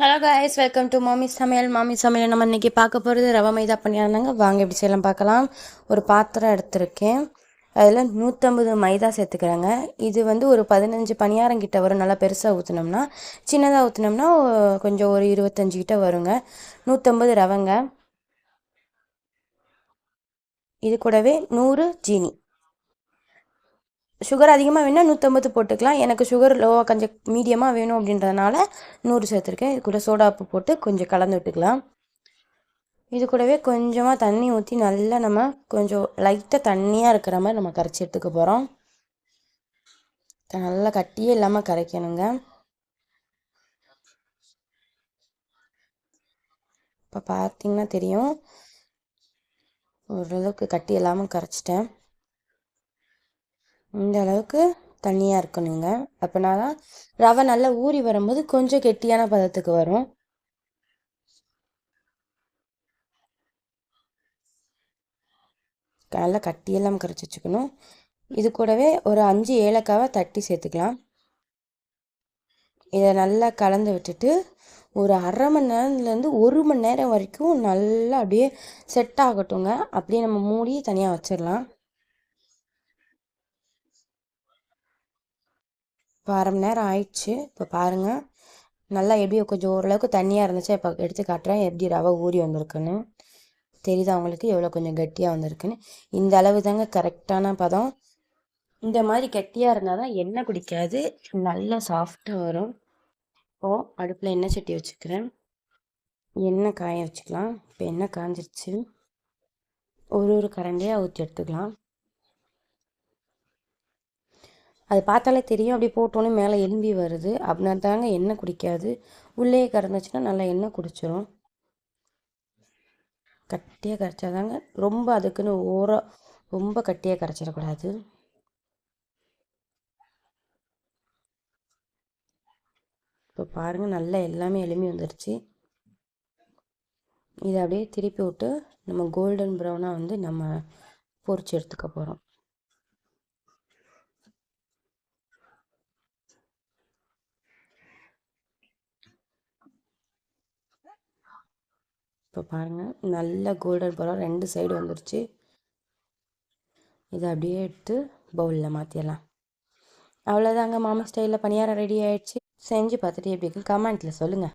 Hello guys welcome to மாமி சமையல் மாமி சமையல் நம்ம இன்றைக்கி பார்க்க போகிறது ரவை மைதா பண்ணியிருந்தாங்க வாங்க எப்படி செய்யலாம் பார்க்கலாம். ஒரு பாத்திரம் எடுத்திருக்கேன். அதில் நூற்றம்பது மைதா சேர்த்துக்கிறேங்க. இது வந்து ஒரு பதினஞ்சு பணியாரம் கிட்ட வரும். நல்லா பெருசாக ஊற்றினோம்னா சின்னதாக ஊற்றினோம்னா கொஞ்சம் ஒரு இருபத்தஞ்சு கிட்ட வருங்க. நூற்றம்பது ரவைங்க. இது கூடவே நூறு ஜீனி. சுகர் அதிகமாக வேணால் நூற்றம்பது போட்டுக்கலாம். எனக்கு சுகர் லோவாக கொஞ்சம் மீடியமாக வேணும் அப்படின்றதுனால நூறு சேர்த்துருக்கேன். இது கூட சோடா உப்பு போட்டு கொஞ்சம் கலந்து விட்டுக்கலாம். இது கூடவே கொஞ்சமாக தண்ணி ஊற்றி நல்லா நம்ம கொஞ்சம் லைட்டாக தண்ணியாக இருக்கிற மாதிரி நம்ம கரைச்சி எடுத்துக்க போகிறோம் நல்லா கட்டியே இல்லாமல் கரைக்கணுங்க. இப்போ பார்த்தீங்கன்னா தெரியும். ஓரளவுக்கு கட்டி இல்லாமல் கரைச்சிட்டேன். இந்த அளவுக்கு தண்ணியாக இருக்கணுங்க. அப்படின்னா தான் ரவை நல்லா ஊறி வரும்போது கொஞ்சம் கெட்டியான பதத்துக்கு வரும். நல்லா கட்டியெல்லாம் கரைச்சி வச்சுக்கணும். இது கூடவே ஒரு அஞ்சு ஏலக்காவை தட்டி சேர்த்துக்கலாம். இதை நல்லா கலந்து விட்டுட்டு ஒரு அரை மணி நேரத்துலேருந்து ஒரு மணி நேரம் வரைக்கும் நல்லா அப்படியே செட் ஆகட்டுங்க அப்படியே நம்ம மூடி தனியாக வச்சிடலாம். இப்போ அரை மணி நேரம் ஆயிடுச்சு. இப்போ பாருங்கள் நல்லா எப்படி கொஞ்சம் ஓரளவுக்கு தண்ணியாக இருந்துச்சு இப்போ எடுத்து காட்டுறேன். எப்படி ரவை ஊறி வந்திருக்குன்னு. தெரியுது அவங்களுக்கு எவ்வளோ கொஞ்சம் கட்டியாக வந்திருக்குன்னு. இந்த அளவு தாங்க கரெக்டான பதம். இந்த மாதிரி கெட்டியாக இருந்தால் தான் எண்ணெய் குடிக்காது. நல்லா சாஃப்டாக வரும். இப்போது அடுப்பில் எண்ணெய் சட்டி வச்சுக்கிறேன். எண்ணெய் காய வச்சுக்கலாம். இப்போ எண்ணெய் காஞ்சிருச்சு. ஒரு ஒரு கரண்டியாக ஊற்றி எடுத்துக்கலாம். அது பார்த்தாலே தெரியும். அப்படி போட்டோன்னே மேலே எலும்பி வருது. அப்படின்னா தாங்க எண்ணெய் குடிக்காது. உள்ளே கறந்துச்சுன்னா நல்லா எண்ணெய் குடிச்சிடும் கட்டியாக கரைச்சாதாங்க ரொம்ப அதுக்குன்னு ஓர ரொம்ப கட்டியாக கரைச்சிடக்கூடாது. இப்போ பாருங்கள் நல்லா எல்லாமே எலும்பி வந்துடுச்சு இதை அப்படியே திருப்பி விட்டு நம்ம கோல்டன் ப்ரௌனாக வந்து நம்ம பொறிச்சு எடுத்துக்க போகிறோம் இப்போ பாருங்கள் நல்ல கோல்டன் பரவாயில்ல ரெண்டு சைடு வந்துருச்சு. இதை அப்படியே எடுத்து பவுலில் மாற்றிடலாம் அவ்வளோதாங்க மாமா ஸ்டைலில் பணியாரம் ரெடி ஆகிடுச்சு செஞ்சு பார்த்துட்டு எப்படி கமெண்ட்டில் சொல்லுங்கள்